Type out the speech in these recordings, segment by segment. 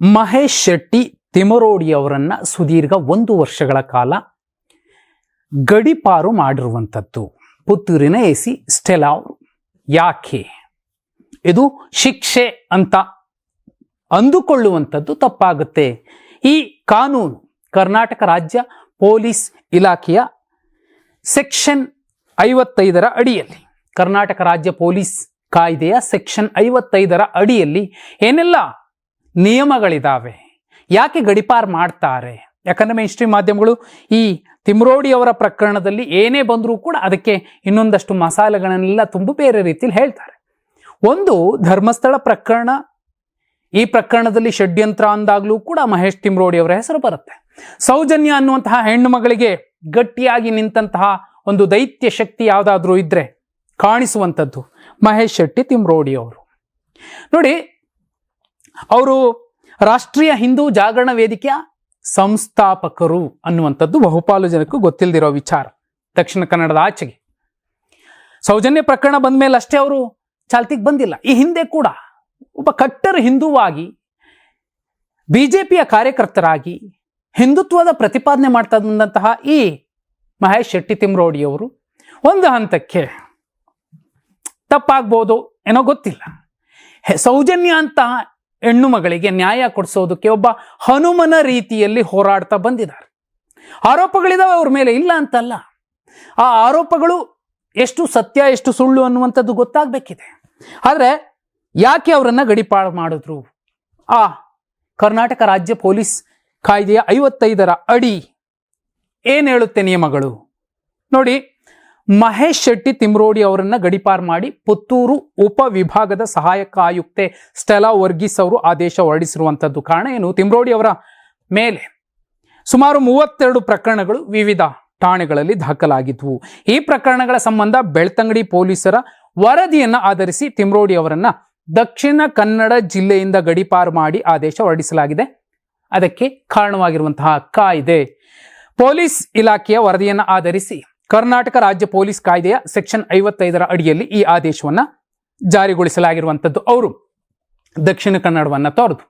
ಮಹೇಶ್ ಶೆಟ್ಟಿ ತಿಮರೋಡಿ ಅವರನ್ನ ಸುದೀರ್ಘ ಒಂದು ವರ್ಷಗಳ ಕಾಲ ಗಡಿಪಾರು ಮಾಡಿರುವಂಥದ್ದು. ಪುತ್ತೂರಿನ ಎ ಸಿ ಸ್ಟೆಲಾವ್ ಯಾಕೆ? ಇದು ಶಿಕ್ಷೆ ಅಂತ ಅಂದುಕೊಳ್ಳುವಂಥದ್ದು ತಪ್ಪಾಗುತ್ತೆ. ಈ ಕಾನೂನು ಕರ್ನಾಟಕ ರಾಜ್ಯ ಪೊಲೀಸ್ ಇಲಾಖೆಯ ಸೆಕ್ಷನ್ ಐವತ್ತೈದರ ಅಡಿಯಲ್ಲಿ, ಕರ್ನಾಟಕ ರಾಜ್ಯ ಪೊಲೀಸ್ ಕಾಯ್ದೆಯ ಸೆಕ್ಷನ್ ಐವತ್ತೈದರ ಅಡಿಯಲ್ಲಿ ಏನೆಲ್ಲ ನಿಯಮಗಳಿದಾವೆ. ಯಾಕೆ ಗಡಿಪಾರ್ ಮಾಡ್ತಾರೆ? ಯಾಕಂದ್ರೆ ಮೇನ್ ಸ್ಟ್ರೀಮ್ ಮಾಧ್ಯಮಗಳು ಈ ತಿಮ್ರೋಡಿಯವರ ಪ್ರಕರಣದಲ್ಲಿ ಏನೇ ಬಂದರೂ ಕೂಡ ಅದಕ್ಕೆ ಇನ್ನೊಂದಷ್ಟು ಮಸಾಲೆಗಳನ್ನೆಲ್ಲ ತುಂಬ ಬೇರೆ ರೀತಿಯಲ್ಲಿ ಹೇಳ್ತಾರೆ. ಒಂದು ಧರ್ಮಸ್ಥಳ ಪ್ರಕರಣ, ಈ ಪ್ರಕರಣದಲ್ಲಿ ಷಡ್ಯಂತ್ರ ಅಂದಾಗಲೂ ಕೂಡ ಮಹೇಶ್ ತಿಮ್ರೋಡಿ ಅವರ ಹೆಸರು ಬರುತ್ತೆ. ಸೌಜನ್ಯ ಅನ್ನುವಂತಹ ಹೆಣ್ಣು ಮಗಳಿಗೆ ಗಟ್ಟಿಯಾಗಿ ನಿಂತಹ ಒಂದು ದೈತ್ಯ ಶಕ್ತಿ ಯಾವುದಾದ್ರೂ ಇದ್ರೆ ಕಾಣಿಸುವಂಥದ್ದು ಮಹೇಶ್ ಶೆಟ್ಟಿ ತಿಮ್ರೋಡಿ ಅವರು. ನೋಡಿ ಅವರು ರಾಷ್ಟ್ರೀಯ ಹಿಂದೂ ಜಾಗರಣ ವೇದಿಕೆಯ ಸಂಸ್ಥಾಪಕರು ಅನ್ನುವಂಥದ್ದು ಬಹುಪಾಲು ಜನಕ್ಕೂ ಗೊತ್ತಿಲ್ಲದಿರೋ ವಿಚಾರ. ದಕ್ಷಿಣ ಕನ್ನಡದ ಆಚೆಗೆ. ಸೌಜನ್ಯ ಪ್ರಕರಣ ಬಂದ ಮೇಲೆ ಅಷ್ಟೇ ಅವರು ಚಾಲ್ತಿಗೆ ಬಂದಿಲ್ಲ. ಈ ಹಿಂದೆ ಕೂಡ ಒಬ್ಬ ಕಟ್ಟರ್ ಹಿಂದೂವಾಗಿ ಬಿಜೆಪಿಯ ಕಾರ್ಯಕರ್ತರಾಗಿ ಹಿಂದುತ್ವದ ಪ್ರತಿಪಾದನೆ ಮಾಡ್ತಾ ಬಂದಂತಹ ಈ ಮಹೇಶ್ ಶೆಟ್ಟಿ ತಿಮ್ರೋಡಿಯವರು ಒಂದು ಹಂತಕ್ಕೆ ತಪ್ಪಾಗ್ಬೋದು ಏನೋ ಗೊತ್ತಿಲ್ಲ. ಸೌಜನ್ಯ ಅಂತಹ ಹೆಣ್ಣು ಮಗಳಿಗೆ ನ್ಯಾಯ ಕೊಡಿಸೋದಕ್ಕೆ ಒಬ್ಬ ಹನುಮನ ರೀತಿಯಲ್ಲಿ ಹೋರಾಡ್ತಾ ಬಂದಿದ್ದಾರೆ. ಆರೋಪಗಳಿದಾವೆ ಅವ್ರ ಮೇಲೆ, ಇಲ್ಲ ಅಂತಲ್ಲ. ಆ ಆರೋಪಗಳು ಎಷ್ಟು ಸತ್ಯ, ಎಷ್ಟು ಸುಳ್ಳು ಅನ್ನುವಂಥದ್ದು ಗೊತ್ತಾಗಬೇಕಿದೆ. ಆದರೆ ಯಾಕೆ ಅವರನ್ನು ಗಡಿಪಾಳು ಮಾಡಿದ್ರು? ಆ ಕರ್ನಾಟಕ ರಾಜ್ಯ ಪೊಲೀಸ್ ಕಾಯ್ದೆಯ ಐವತ್ತೈದರ ಅಡಿ ಏನು ಹೇಳುತ್ತೆ ನಿಯಮಗಳು? ನೋಡಿ ಮಹೇಶ್ ಶೆಟ್ಟಿ ತಿಮ್ರೋಡಿ ಅವರನ್ನ ಗಡಿಪಾರ್ ಮಾಡಿ ಪುತ್ತೂರು ಉಪ ವಿಭಾಗದ ಸಹಾಯಕ ಆಯುಕ್ತೆ ಸ್ಟೆಲಾ ವರ್ಗೀಸ್ ಅವರು ಆದೇಶ ಹೊರಡಿಸಿರುವಂಥದ್ದು ಕಾರಣ ಏನು? ತಿಮ್ರೋಡಿ ಅವರ ಮೇಲೆ ಸುಮಾರು ಮೂವತ್ತೆರಡು ಪ್ರಕರಣಗಳು ವಿವಿಧ ಠಾಣೆಗಳಲ್ಲಿ ದಾಖಲಾಗಿದ್ವು. ಈ ಪ್ರಕರಣಗಳ ಸಂಬಂಧ ಬೆಳ್ತಂಗಡಿ ಪೊಲೀಸರ ವರದಿಯನ್ನು ಆಧರಿಸಿ ತಿಮ್ರೋಡಿ ಅವರನ್ನ ದಕ್ಷಿಣ ಕನ್ನಡ ಜಿಲ್ಲೆಯಿಂದ ಗಡಿಪಾರು ಮಾಡಿ ಆದೇಶ ಹೊರಡಿಸಲಾಗಿದೆ. ಅದಕ್ಕೆ ಕಾರಣವಾಗಿರುವಂತಹ ಕಾಯ್ದೆ. ಪೊಲೀಸ್ ಇಲಾಖೆಯ ವರದಿಯನ್ನು ಆಧರಿಸಿ ಕರ್ನಾಟಕ ರಾಜ್ಯ ಪೊಲೀಸ್ ಕಾಯ್ದೆಯ ಸೆಕ್ಷನ್ ಐವತ್ತೈದರ ಅಡಿಯಲ್ಲಿ ಈ ಆದೇಶವನ್ನ ಜಾರಿಗೊಳಿಸಲಾಗಿರುವಂಥದ್ದು ಅವರು. ದಕ್ಷಿಣ ಕನ್ನಡವನ್ನ ತೊರೆದು.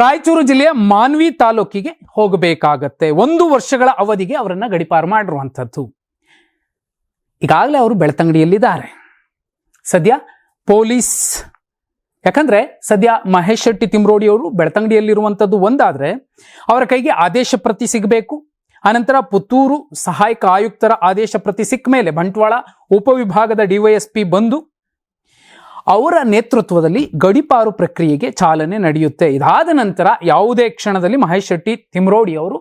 ರಾಯಚೂರು ಜಿಲ್ಲೆಯ ಮಾನ್ವಿ ತಾಲೂಕಿಗೆ ಹೋಗಬೇಕಾಗತ್ತೆ. ಒಂದು ವರ್ಷಗಳ ಅವಧಿಗೆ ಅವರನ್ನ ಗಡಿಪಾರು ಮಾಡಿರುವಂಥದ್ದು ಈಗಾಗಲೇ ಅವರು ಬೆಳ್ತಂಗಡಿಯಲ್ಲಿದ್ದಾರೆ. ಸದ್ಯ ಪೊಲೀಸ್, ಯಾಕಂದ್ರೆ ಸದ್ಯ ಮಹೇಶ್ ಶೆಟ್ಟಿ ತಿಮ್ರೋಡಿ ಅವರು ಬೆಳ್ತಂಗಡಿಯಲ್ಲಿರುವಂಥದ್ದು ಒಂದಾದ್ರೆ ಅವರ ಕೈಗೆ ಆದೇಶ ಪ್ರತಿ ಸಿಗಬೇಕು. ಅನಂತರ ಪುತ್ತೂರು ಸಹಾಯಕ ಆಯುಕ್ತರ ಆದೇಶ ಪ್ರತಿ ಸಿಕ್ಕ ಮೇಲೆ ಬಂಟ್ವಾಳ ಉಪವಿಭಾಗದ ಡಿವೈಎಸ್ಪಿ ಬಂದು ಅವರ ನೇತೃತ್ವದಲ್ಲಿ ಗಡಿಪಾರು ಪ್ರಕ್ರಿಯೆಗೆ ಚಾಲನೆ ನಡೆಯುತ್ತೆ. ಇದಾದ ನಂತರ ಯಾವುದೇ ಕ್ಷಣದಲ್ಲಿ ಮಹೇಶ್ ಶೆಟ್ಟಿ, ತಿಮ್ರೋಡಿ ಅವರು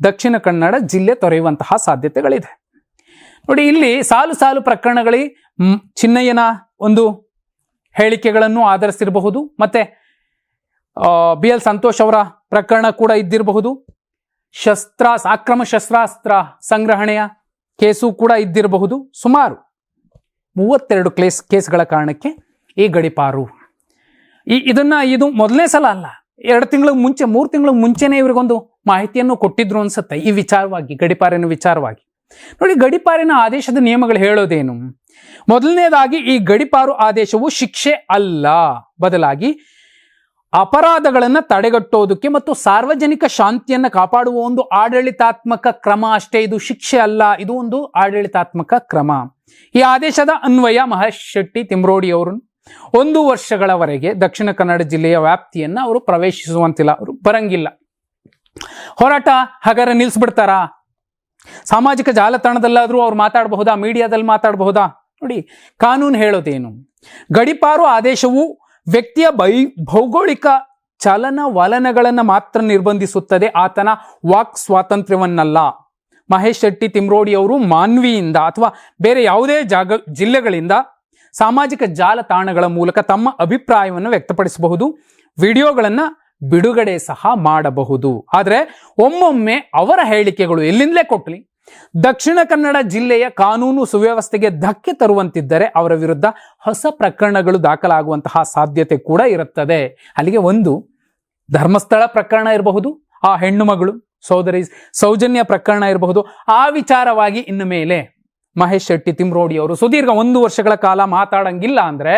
ದಕ್ಷಿಣ ಕನ್ನಡ ಜಿಲ್ಲೆ ತೊರೆಯುವಂತಹ ಸಾಧ್ಯತೆಗಳಿದೆ. ನೋಡಿ, ಇಲ್ಲಿ ಸಾಲು ಸಾಲು ಪ್ರಕರಣಗಳಿ ಚಿನ್ನಯ್ಯನ ಒಂದು ಹೇಳಿಕೆಗಳನ್ನು ಆಧರಿಸಿರಬಹುದು, ಮತ್ತೆ ಬಿ ಎಲ್ ಸಂತೋಷ್ ಅವರ ಪ್ರಕರಣ ಕೂಡ ಇದ್ದಿರಬಹುದು. ಶಸ್ತ್ರ ಅಕ್ರಮ ಶಸ್ತ್ರಾಸ್ತ್ರ ಸಂಗ್ರಹಣೆಯ ಕೇಸು ಕೂಡ ಇದ್ದಿರಬಹುದು. ಸುಮಾರು ಮೂವತ್ತೆರಡು ಕ್ಲೇಸ್ ಕೇಸ್ಗಳ ಕಾರಣಕ್ಕೆ ಈ ಗಡಿಪಾರು. ಈ, ಇದನ್ನ ಇದು ಮೊದಲನೇ ಸಲ ಅಲ್ಲ, ಎರಡು ತಿಂಗಳ ಮುಂಚೆ, ಮೂರು ತಿಂಗಳ ಮುಂಚೆನೇ ಇವ್ರಿಗೊಂದು ಮಾಹಿತಿಯನ್ನು ಕೊಟ್ಟಿದ್ರು ಅನ್ಸುತ್ತೆ, ಈ ವಿಚಾರವಾಗಿ, ಗಡಿಪಾರಿನ ವಿಚಾರವಾಗಿ. ನೋಡಿ, ಗಡಿಪಾರಿನ ಆದೇಶದ ನಿಯಮಗಳು ಹೇಳೋದೇನು? ಮೊದಲನೇದಾಗಿ, ಈ ಗಡಿಪಾರು ಆದೇಶವು ಶಿಕ್ಷೆ ಅಲ್ಲ. ಬದಲಾಗಿ ಅಪರಾಧಗಳನ್ನು ತಡೆಗಟ್ಟೋದಕ್ಕೆ ಮತ್ತು ಸಾರ್ವಜನಿಕ ಶಾಂತಿಯನ್ನು ಕಾಪಾಡುವ ಒಂದು ಆಡಳಿತಾತ್ಮಕ ಕ್ರಮ ಅಷ್ಟೇ, ಇದು ಶಿಕ್ಷೆ ಅಲ್ಲ, ಇದು ಒಂದು ಆಡಳಿತಾತ್ಮಕ ಕ್ರಮ. ಈ ಆದೇಶದ ಅನ್ವಯ ಮಹೇಶ್ ಶೆಟ್ಟಿ ತಿಮ್ರೋಡಿ ಅವರು ಒಂದು ವರ್ಷಗಳವರೆಗೆ ದಕ್ಷಿಣ ಕನ್ನಡ ಜಿಲ್ಲೆಯ ವ್ಯಾಪ್ತಿಯನ್ನ ಅವರು ಪ್ರವೇಶಿಸುವಂತಿಲ್ಲ, ಅವರು ಬರಂಗಿಲ್ಲ. ಹೋರಾಟ ಹಾಗಾದ್ರೆ ನಿಲ್ಲಿಸ್ಬಿಡ್ತಾರಾ ಸಾಮಾಜಿಕ ಜಾಲತಾಣದಲ್ಲಾದ್ರೂ ಅವ್ರು ಮಾತಾಡಬಹುದಾ? ಮೀಡಿಯಾದಲ್ಲಿ ಮಾತಾಡಬಹುದಾ? ನೋಡಿ, ಕಾನೂನು ಹೇಳೋದೇನು? ಗಡಿಪಾರು ಆದೇಶವು ವ್ಯಕ್ತಿಯ ಬೈ, ಭೌಗೋಳಿಕ ಚಲನವಲನಗಳನ್ನು ಮಾತ್ರ ನಿರ್ಬಂಧಿಸುತ್ತದೆ ಆತನ ವಾಕ್ ಸ್ವಾತಂತ್ರ್ಯವನ್ನಲ್ಲ. ಮಹೇಶ್ ಶೆಟ್ಟಿ, ತಿಮ್ರೋಡಿ ಅವರು ಮಾನ್ವಿಯಿಂದ ಅಥವಾ ಬೇರೆ ಯಾವುದೇ ಜಾಗ, ಜಿಲ್ಲೆಗಳಿಂದ ಸಾಮಾಜಿಕ ಜಾಲತಾಣಗಳ ಮೂಲಕ ತಮ್ಮ ಅಭಿಪ್ರಾಯವನ್ನು ವ್ಯಕ್ತಪಡಿಸಬಹುದು, ವಿಡಿಯೋಗಳನ್ನು ಬಿಡುಗಡೆ ಸಹ ಮಾಡಬಹುದು. ಆದರೆ ಒಮ್ಮೊಮ್ಮೆ ಅವರ ಹೇಳಿಕೆಗಳು ಎಲ್ಲಿಂದಲೇ ಕೊಟ್ಟಲಿ ದಕ್ಷಿಣ ಕನ್ನಡ ಜಿಲ್ಲೆಯ ಕಾನೂನು ಸುವ್ಯವಸ್ಥೆಗೆ ಧಕ್ಕೆ ತರುವಂತಿದ್ದರೆ ಅವರ ವಿರುದ್ಧ ಹೊಸ ಪ್ರಕರಣಗಳು ದಾಖಲಾಗುವಂತಹ ಸಾಧ್ಯತೆ ಕೂಡ ಇರುತ್ತದೆ. ಅಲ್ಲಿಗೆ ಒಂದು, ಧರ್ಮಸ್ಥಳ ಪ್ರಕರಣ ಇರಬಹುದು, ಆ ಹೆಣ್ಣು ಮಗಳು, ಸೋದರಿ ಸೌಜನ್ಯ ಪ್ರಕರಣ ಇರಬಹುದು. ಆ ವಿಚಾರವಾಗಿ ಇನ್ನು ಮೇಲೆ ಮಹೇಶ್ ಶೆಟ್ಟಿ, ತಿಮ್ರೋಡಿ ಅವರು ಸುದೀರ್ಘ ಒಂದು ವರ್ಷಗಳ ಕಾಲ ಮಾತಾಡಂಗಿಲ್ಲ ಅಂದ್ರೆ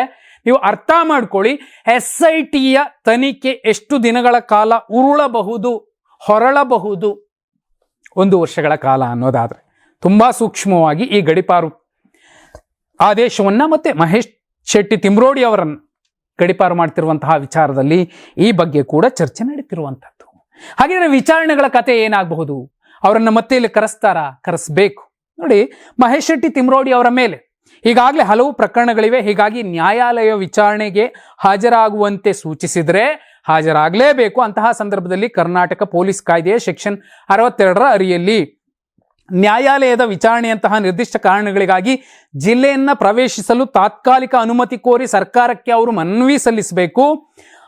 ನೀವು ಅರ್ಥ ಮಾಡ್ಕೊಳ್ಳಿ, ಎಸ್ ಐ ಟಿಯ ತನಿಖೆ ಎಷ್ಟು ದಿನಗಳ ಕಾಲ ಉರುಳಬಹುದು, ಹೊರಳಬಹುದು? ಒಂದು ವರ್ಷಗಳ ಕಾಲ ಅನ್ನೋದಾದರೆ ತುಂಬ ಸೂಕ್ಷ್ಮವಾಗಿ ಈ ಗಡಿಪಾರು ಆದೇಶವನ್ನು ಮತ್ತೆ ಮಹೇಶ್ ಶೆಟ್ಟಿ ತಿಮ್ರೋಡಿ ಅವರನ್ನು ಗಡಿಪಾರು ಮಾಡ್ತಿರುವಂತಹ ವಿಚಾರದಲ್ಲಿ ಈ ಬಗ್ಗೆ ಕೂಡ ಚರ್ಚೆ ನಡೀತಿರುವಂಥದ್ದು ಹಾಗಿದ್ರೆ ವಿಚಾರಣೆಗಳ ಕತೆ ಏನಾಗಬಹುದು? ಅವರನ್ನು ಮತ್ತೆ ಇಲ್ಲಿ ಕರೆಸ್ತಾರಾ? ಕರೆಸಬೇಕು. ನೋಡಿ, ಮಹೇಶ್ ಶೆಟ್ಟಿ ತಿಮ್ರೋಡಿ ಅವರ ಮೇಲೆ ಈಗಾಗಲೇ ಹಲವು ಪ್ರಕರಣಗಳಿವೆ. ಹೀಗಾಗಿ ನ್ಯಾಯಾಲಯ ವಿಚಾರಣೆಗೆ ಹಾಜರಾಗುವಂತೆ ಸೂಚಿಸಿದ್ರೆ ಹಾಜರಾಗಲೇಬೇಕು. ಅಂತಹ ಸಂದರ್ಭದಲ್ಲಿ ಕರ್ನಾಟಕ ಪೊಲೀಸ್ ಕಾಯ್ದೆಯ ಸೆಕ್ಷನ್ ಅರವತ್ತೆರಡರ ಅರಿಯಲ್ಲಿ ನ್ಯಾಯಾಲಯದ ವಿಚಾರಣೆಯಂತಹ ನಿರ್ದಿಷ್ಟ ಕಾರಣಗಳಿಗಾಗಿ ಜಿಲ್ಲೆಯನ್ನು ಪ್ರವೇಶಿಸಲು ತಾತ್ಕಾಲಿಕ ಅನುಮತಿ ಕೋರಿ ಸರ್ಕಾರಕ್ಕೆ ಅವರು ಮನವಿ ಸಲ್ಲಿಸಬೇಕು.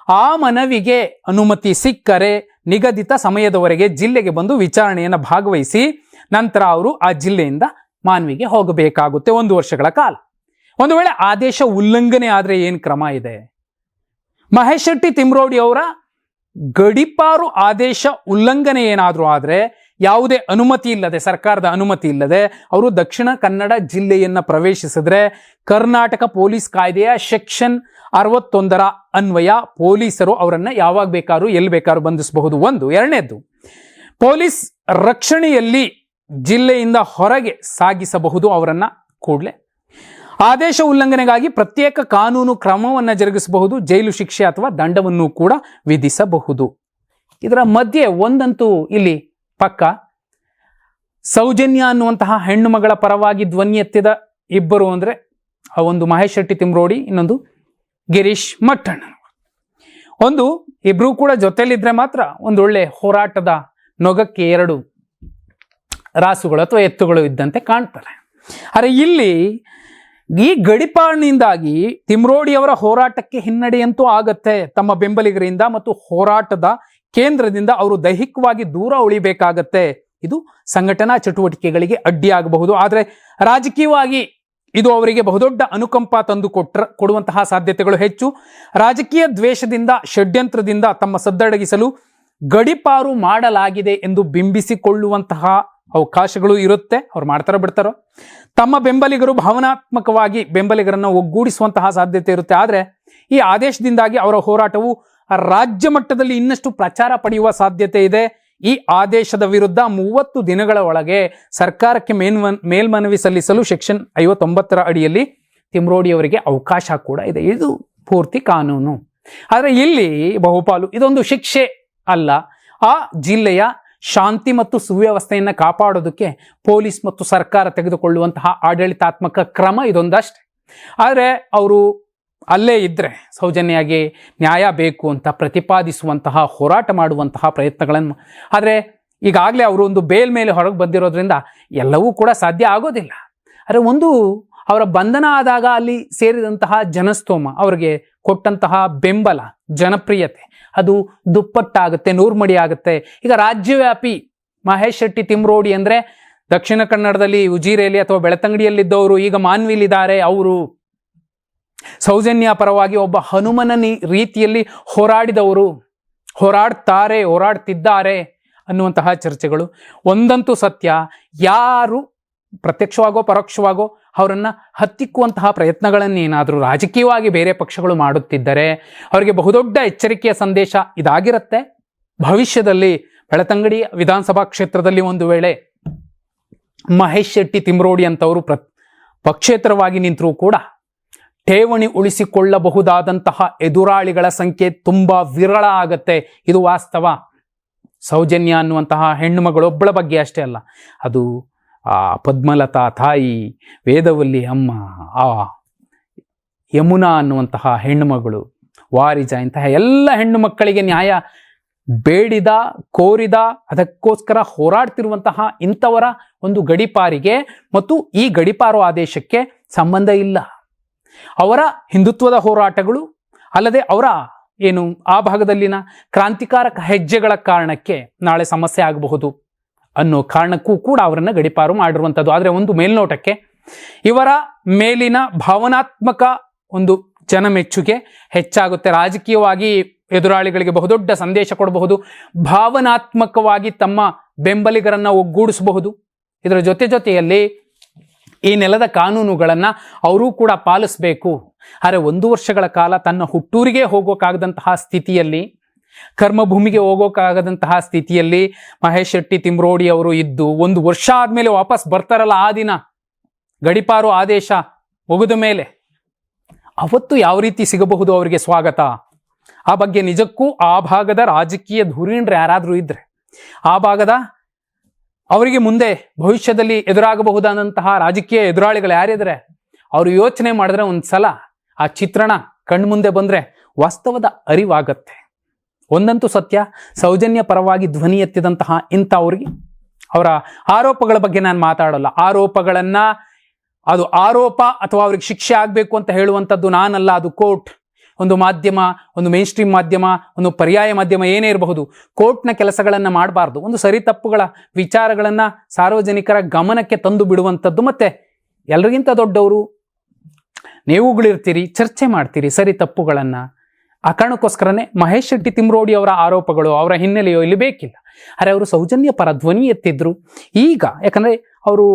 ಆ ಮನವಿಗೆ ಅನುಮತಿ ಸಿಕ್ಕರೆ ನಿಗದಿತ ಸಮಯದವರೆಗೆ ಜಿಲ್ಲೆಗೆ ಬಂದು ವಿಚಾರಣೆಯನ್ನು ಭಾಗವಹಿಸಿ ನಂತರ ಅವರು ಆ ಜಿಲ್ಲೆಯಿಂದ ಮಾನ್ವಿಗೆ ಹೋಗಬೇಕಾಗುತ್ತೆ. ಒಂದು ವರ್ಷಗಳ ಕಾಲ. ಒಂದು ವೇಳೆ ಆದೇಶ ಉಲ್ಲಂಘನೆ ಆದರೆ ಏನು ಕ್ರಮ ಇದೆ? ಮಹೇಶ್ ಶೆಟ್ಟಿ ತಿಮ್ರೋಡಿ ಅವರ ಗಡಿಪಾರು ಆದೇಶ ಉಲ್ಲಂಘನೆ ಏನಾದರೂ ಆದರೆ ಯಾವುದೇ ಅನುಮತಿ ಇಲ್ಲದೆ, ಸರ್ಕಾರದ ಅನುಮತಿ ಇಲ್ಲದೆ ಅವರು ದಕ್ಷಿಣ ಕನ್ನಡ ಜಿಲ್ಲೆಯನ್ನು ಪ್ರವೇಶಿಸಿದ್ರೆ ಕರ್ನಾಟಕ ಪೊಲೀಸ್ ಕಾಯ್ದೆಯ ಸೆಕ್ಷನ್ ಅರವತ್ತೊಂದರ ಅನ್ವಯ ಪೊಲೀಸರು ಅವರನ್ನು ಯಾವಾಗ ಬೇಕಾದ್ರೂ, ಎಲ್ಲಿ ಬೇಕಾದ್ರೂ ಬಂಧಿಸಬಹುದು. ಒಂದು. ಎರಡನೇದ್ದು, ಪೊಲೀಸ್ ರಕ್ಷಣೆಯಲ್ಲಿ ಜಿಲ್ಲೆಯಿಂದ ಹೊರಗೆ ಸಾಗಿಸಬಹುದು ಅವರನ್ನು ಕೂಡಲೇ. ಆದೇಶ ಉಲ್ಲಂಘನೆಗಾಗಿ ಪ್ರತ್ಯೇಕ ಕಾನೂನು ಕ್ರಮವನ್ನು ಜರುಗಿಸಬಹುದು, ಜೈಲು ಶಿಕ್ಷೆ ಅಥವಾ ದಂಡವನ್ನು ಕೂಡ ವಿಧಿಸಬಹುದು. ಇದರ ಮಧ್ಯೆ ಒಂದಂತೂ ಇಲ್ಲಿ ಪಕ್ಕ. ಸೌಜನ್ಯ ಅನ್ನುವಂತಹ ಹೆಣ್ಣು ಮಗಳ ಪರವಾಗಿ ಧ್ವನಿ ಎತ್ತಿದ ಇಬ್ಬರು ಅಂದ್ರೆ ಆ ಒಂದು ಮಹೇಶ್ ಶೆಟ್ಟಿ ತಿಮ್ರೋಡಿ, ಇನ್ನೊಂದು ಗಿರೀಶ್ ಮಟ್ಟಣ್ಣ. ಒಂದು ಇಬ್ಬರೂ ಕೂಡ ಜೊತೆಯಲ್ಲಿದ್ದರೆ ಮಾತ್ರ ಒಂದು ಒಳ್ಳೆ ಹೋರಾಟದ ನೊಗಕ್ಕೆ ಎರಡು ರಾಸುಗಳು ಅಥವಾ ಎತ್ತುಗಳು ಇದ್ದಂತೆ ಕಾಣ್ತಾರೆ ಆದರೆ ಇಲ್ಲಿ ಈ ಗಡಿಪಾಳಿನಿಂದಾಗಿ ತಿಮ್ರೋಡಿಯವರ ಹೋರಾಟಕ್ಕೆ ಹಿನ್ನಡೆಯಂತೂ ಆಗತ್ತೆ ತಮ್ಮ ಬೆಂಬಲಿಗರಿಂದ ಮತ್ತು ಹೋರಾಟದ ಕೇಂದ್ರದಿಂದ ಅವರು ದೈಹಿಕವಾಗಿ ದೂರ ಉಳಿಬೇಕಾಗತ್ತೆ. ಇದು ಸಂಘಟನಾ ಚಟುವಟಿಕೆಗಳಿಗೆ ಅಡ್ಡಿಯಾಗಬಹುದು. ಆದರೆ ರಾಜಕೀಯವಾಗಿ ಇದು ಅವರಿಗೆ ಬಹುದೊಡ್ಡ ಅನುಕಂಪ ತಂದು ಕೊಟ್ರ, ಕೊಡುವಂತಹ ಸಾಧ್ಯತೆಗಳು ಹೆಚ್ಚು. ರಾಜಕೀಯ ದ್ವೇಷದಿಂದ, ಷಡ್ಯಂತ್ರದಿಂದ ತಮ್ಮ ಸದ್ದಡಗಿಸಲು ಗಡಿಪಾರು ಮಾಡಲಾಗಿದೆ ಎಂದು ಬಿಂಬಿಸಿಕೊಳ್ಳುವಂತಹ ಅವಕಾಶಗಳು ಇರುತ್ತೆ, ಅವ್ರು ಮಾಡ್ತಾರೋ ಬಿಡ್ತಾರೋ? ತಮ್ಮ ಬೆಂಬಲಿಗರು ಭಾವನಾತ್ಮಕವಾಗಿ ಬೆಂಬಲಿಗರನ್ನು ಒಗ್ಗೂಡಿಸುವಂತಹ ಸಾಧ್ಯತೆ ಇರುತ್ತೆ. ಆದರೆ ಈ ಆದೇಶದಿಂದಾಗಿ ಅವರ ಹೋರಾಟವು ರಾಜ್ಯ ಮಟ್ಟದಲ್ಲಿ ಇನ್ನಷ್ಟು ಪ್ರಚಾರ ಪಡೆಯುವ ಸಾಧ್ಯತೆ ಇದೆ. ಈ ಆದೇಶದ ವಿರುದ್ಧ ಮೂವತ್ತು ದಿನಗಳ ಒಳಗೆ ಸರ್ಕಾರಕ್ಕೆ ಮೇಲ್ಮನ್ ಮೇಲ್ಮನವಿ ಸಲ್ಲಿಸಲು ಸೆಕ್ಷನ್ ಐವತ್ತೊಂಬತ್ತರ ಅಡಿಯಲ್ಲಿ ತಿಮ್ರೋಡಿ ಅವರಿಗೆ ಅವಕಾಶ ಕೂಡ ಇದೆ. ಇದು ಪೂರ್ತಿ ಕಾನೂನು. ಆದರೆ ಇಲ್ಲಿ ಬಹುಪಾಲು ಇದೊಂದು ಶಿಕ್ಷೆ ಅಲ್ಲ. ಆ ಜಿಲ್ಲೆಯ ಶಾಂತಿ ಮತ್ತು ಸುವ್ಯವಸ್ಥೆಯನ್ನು ಕಾಪಾಡೋದಕ್ಕೆ ಪೊಲೀಸ್ ಮತ್ತು ಸರ್ಕಾರ ತೆಗೆದುಕೊಳ್ಳುವಂತಹ ಆಡಳಿತಾತ್ಮಕ ಕ್ರಮ ಇದೊಂದಷ್ಟೇ. ಆದರೆ ಅವರು ಅಲ್ಲೇ ಇದ್ದರೆ ಸೌಜನ್ಯಾಗಿ ನ್ಯಾಯ ಬೇಕು ಅಂತ ಪ್ರತಿಪಾದಿಸುವಂತಹ, ಹೋರಾಟ ಮಾಡುವಂತಹ ಪ್ರಯತ್ನಗಳನ್ನು ಆದರೆ ಈಗಾಗಲೇ ಅವರು ಒಂದು ಬೇಲ್ ಮೇಲೆ ಹೊರಗೆ ಬಂದಿರೋದ್ರಿಂದ ಎಲ್ಲವೂ ಕೂಡ ಸಾಧ್ಯ ಆಗೋದಿಲ್ಲ. ಆದರೆ ಒಂದು ಅವರ ಬಂಧನ ಆದಾಗ ಅಲ್ಲಿ ಸೇರಿದಂತಹ ಜನಸ್ತೋಮ, ಅವರಿಗೆ ಕೊಟ್ಟಂತಹ ಬೆಂಬಲ, ಜನಪ್ರಿಯತೆ, ಅದು ದುಪ್ಪಟ್ಟಾಗುತ್ತೆ ನೂರ್ಮಡಿ ಆಗುತ್ತೆ ಈಗ ರಾಜ್ಯವ್ಯಾಪಿ ಮಹೇಶ್ ಶೆಟ್ಟಿ ತಿಮ್ರೋಡಿ ಅಂದರೆ ದಕ್ಷಿಣ ಕನ್ನಡದಲ್ಲಿ ಉಜಿರೆಯಲ್ಲಿ ಅಥವಾ ಬೆಳತಂಗಡಿಯಲ್ಲಿದ್ದವರು, ಈಗ ಮಾನ್ವಿಲಿದ್ದಾರೆ, ಅವರು ಸೌಜನ್ಯ ಪರವಾಗಿ ಒಬ್ಬ ಹನುಮನ ರೀತಿಯಲ್ಲಿ ಹೋರಾಡಿದವರು. ಹೋರಾಡ್ತಾರೆ, ಹೋರಾಡ್ತಿದ್ದಾರೆ ಅನ್ನುವಂತಹ ಚರ್ಚೆಗಳು. ಒಂದಂತೂ ಸತ್ಯ, ಯಾರು ಪ್ರತ್ಯಕ್ಷವಾಗೋ ಪರೋಕ್ಷವಾಗೋ ಅವರನ್ನ ಹತ್ತಿಕ್ಕುವಂತಹ ಪ್ರಯತ್ನಗಳನ್ನೇನಾದರೂ ರಾಜಕೀಯವಾಗಿ ಬೇರೆ ಪಕ್ಷಗಳು ಮಾಡುತ್ತಿದ್ದರೆ ಅವರಿಗೆ ಬಹುದೊಡ್ಡ ಎಚ್ಚರಿಕೆಯ ಸಂದೇಶ ಇದಾಗಿರುತ್ತೆ. ಭವಿಷ್ಯದಲ್ಲಿ ಬೆಳತಂಗಡಿ ವಿಧಾನಸಭಾ ಕ್ಷೇತ್ರದಲ್ಲಿ ಒಂದು ವೇಳೆ ಮಹೇಶ್ ಶೆಟ್ಟಿ ತಿಮ್ರೋಡಿ ಅಂತವರು ಪ್ರ ಪಕ್ಷೇತರವಾಗಿ ನಿಂತರೂ ಕೂಡ ಠೇವಣಿ ಉಳಿಸಿಕೊಳ್ಳಬಹುದಾದಂತಹ ಎದುರಾಳಿಗಳ ಸಂಖ್ಯೆ ತುಂಬ ವಿರಳ ಆಗತ್ತೆ. ಇದು ವಾಸ್ತವ. ಸೌಜನ್ಯ ಅನ್ನುವಂತಹ ಹೆಣ್ಣು ಮಗಳೊಬ್ಬಳ ಬಗ್ಗೆ ಅಷ್ಟೇ ಅಲ್ಲ. ಅದು ಆ ಪದ್ಮಲತಾ ತಾಯಿ ವೇದವಲ್ಲಿ ಅಮ್ಮ, ಆ ಯಮುನಾ ಅನ್ನುವಂತಹ ಹೆಣ್ಣುಮಗಳು, ವಾರಿಜ ಇಂತಹ ಎಲ್ಲ ಹೆಣ್ಣು ಮಕ್ಕಳಿಗೆ ನ್ಯಾಯ ಬೇಡಿದ, ಕೋರಿದ, ಅದಕ್ಕೋಸ್ಕರ ಹೋರಾಡ್ತಿರುವಂತಹ ಇಂಥವರ ಒಂದು ಗಡಿಪಾರಿಗೆ ಮತ್ತು ಈ ಗಡಿಪಾರು ಆದೇಶಕ್ಕೆ ಸಂಬಂಧ ಇಲ್ಲ. ಅವರ ಹಿಂದುತ್ವದ ಹೋರಾಟಗಳು ಅಲ್ಲದೆ ಅವರ ಏನು ಆ ಭಾಗದಲ್ಲಿನ ಕ್ರಾಂತಿಕಾರಕ ಹೆಜ್ಜೆಗಳ ಕಾರಣಕ್ಕೆ ನಾಳೆ ಸಮಸ್ಯೆ ಆಗಬಹುದು. ಅನ್ನೋ ಕಾರಣಕ್ಕೂ ಕೂಡ ಅವರನ್ನು ಗಡಿಪಾರು ಮಾಡಿರುವಂಥದ್ದು ಆದರೆ ಒಂದು ಮೇಲ್ನೋಟಕ್ಕೆ ಇವರ ಮೇಲಿನ ಭಾವನಾತ್ಮಕ ಒಂದು ಜನಮೆಚ್ಚುಗೆ ಹೆಚ್ಚಾಗುತ್ತೆ. ರಾಜಕೀಯವಾಗಿ ಎದುರಾಳಿಗಳಿಗೆ ಬಹುದೊಡ್ಡ ಸಂದೇಶ ಕೊಡಬಹುದು. ಭಾವನಾತ್ಮಕವಾಗಿ ತಮ್ಮ ಬೆಂಬಲಿಗರನ್ನು ಒಗ್ಗೂಡಿಸಬಹುದು. ಇದರ ಜೊತೆ ಜೊತೆಯಲ್ಲಿ ಈ ನೆಲದ ಕಾನೂನುಗಳನ್ನು ಅವರೂ ಕೂಡ ಪಾಲಿಸಬೇಕು. ಆದರೆ ಒಂದು ವರ್ಷಗಳ ಕಾಲ ತನ್ನ ಹುಟ್ಟೂರಿಗೆ ಹೋಗೋಕ್ಕಾಗದಂತಹ ಸ್ಥಿತಿಯಲ್ಲಿ ಕರ್ಮಭೂಮಿಗೆ ಹೋಗೋಕ್ಕಾಗದಂತಹ ಸ್ಥಿತಿಯಲ್ಲಿ ಮಹೇಶ್ ಶೆಟ್ಟಿ ತಿಮ್ರೋಡಿ ಅವರು ಇದ್ದು ಒಂದು ವರ್ಷ ಆದಮೇಲೆ ವಾಪಸ್ ಬರ್ತಾರಲ್ಲ ಆ ದಿನ. ಗಡಿಪಾರು ಆದೇಶ ಒಗದ ಮೇಲೆ. ಅವತ್ತು ಯಾವ ರೀತಿ ಸಿಗಬಹುದು ಅವರಿಗೆ ಸ್ವಾಗತ? ಆ ಬಗ್ಗೆ ನಿಜಕ್ಕೂ ಆ ಭಾಗದ ರಾಜಕೀಯ ಧುರೀಣರು ಯಾರಾದರೂ ಇದ್ರೆ, ಆ ಭಾಗದ ಅವರಿಗೆ ಮುಂದೆ ಭವಿಷ್ಯದಲ್ಲಿ ಎದುರಾಗಬಹುದಾದಂತಹ ರಾಜಕೀಯ ಎದುರಾಳಿಗಳು ಯಾರಿದ್ರೆ, ಅವರು ಯೋಚನೆ ಮಾಡಿದ್ರೆ ಒಂದು ಸಲ ಆ ಚಿತ್ರಣ ಕಣ್ಮುಂದೆ ಬಂದ್ರೆ ವಾಸ್ತವದ ಅರಿವಾಗತ್ತೆ. ಒಂದಂತೂ ಸತ್ಯ, ಸೌಜನ್ಯ ಪರವಾಗಿ ಧ್ವನಿ ಎತ್ತಿದಂತಹ ಇಂಥವ್ರಿಗೆ ಅವರ ಆರೋಪಗಳ ಬಗ್ಗೆ ನಾನು ಮಾತಾಡೋಲ್ಲ. ಆರೋಪಗಳನ್ನ ಅದು ಆರೋಪ ಅಥವಾ ಅವ್ರಿಗೆ ಶಿಕ್ಷೆ ಆಗಬೇಕು ಅಂತ ಹೇಳುವಂಥದ್ದು ನಾನಲ್ಲ, ಅದು ಕೋರ್ಟ್. ಒಂದು ಮಾಧ್ಯಮ, ಒಂದು ಮೇನ್ ಸ್ಟ್ರೀಮ್ ಮಾಧ್ಯಮ, ಒಂದು ಪರ್ಯಾಯ ಮಾಧ್ಯಮ ಏನೇ ಇರಬಹುದು, ಕೋರ್ಟ್ನ ಕೆಲಸಗಳನ್ನು ಮಾಡಬಾರ್ದು. ಒಂದು ಸರಿ ತಪ್ಪುಗಳ ವಿಚಾರಗಳನ್ನು ಸಾರ್ವಜನಿಕರ ಗಮನಕ್ಕೆ ತಂದು ಬಿಡುವಂಥದ್ದು ಮತ್ತೆ ಎಲ್ರಿಗಿಂತ ದೊಡ್ಡವರು. ನೀವುಗಳಿರ್ತೀರಿ, ಚರ್ಚೆ ಮಾಡ್ತೀರಿ ಸರಿ ತಪ್ಪುಗಳನ್ನು. ಆ ಕಾರಣಕ್ಕೋಸ್ಕರನೇ ಮಹೇಶ್ ಶೆಟ್ಟಿ ತಿಮ್ರೋಡಿ ಅವರ ಆರೋಪಗಳು ಅವರ ಹಿನ್ನೆಲೆಯೋ ಇಲ್ಲಿ ಬೇಕಿಲ್ಲ. ಆದರೆ ಅವರು ಸೌಜನ್ಯ ಪರ ಧ್ವನಿ ಎತ್ತಿದ್ರು. ಈಗ ಯಾಕಂದರೆ ಅವರು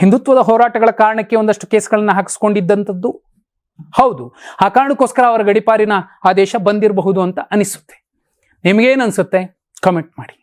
ಹಿಂದುತ್ವದ ಹೋರಾಟಗಳ ಕಾರಣಕ್ಕೆ ಒಂದಷ್ಟು ಕೇಸ್ಗಳನ್ನು ಹಾಕಿಸ್ಕೊಂಡಿದ್ದಂಥದ್ದು ಹೌದು, ಆ ಕಾರಣಕ್ಕೋಸ್ಕರ ಅವರ ಗಡಿಪಾರಿನ ಆದೇಶ ಬಂದಿರಬಹುದು ಅಂತ ಅನಿಸುತ್ತೆ. ನಿಮಗೇನು ಅನಿಸುತ್ತೆ? ಕಮೆಂಟ್ ಮಾಡಿ.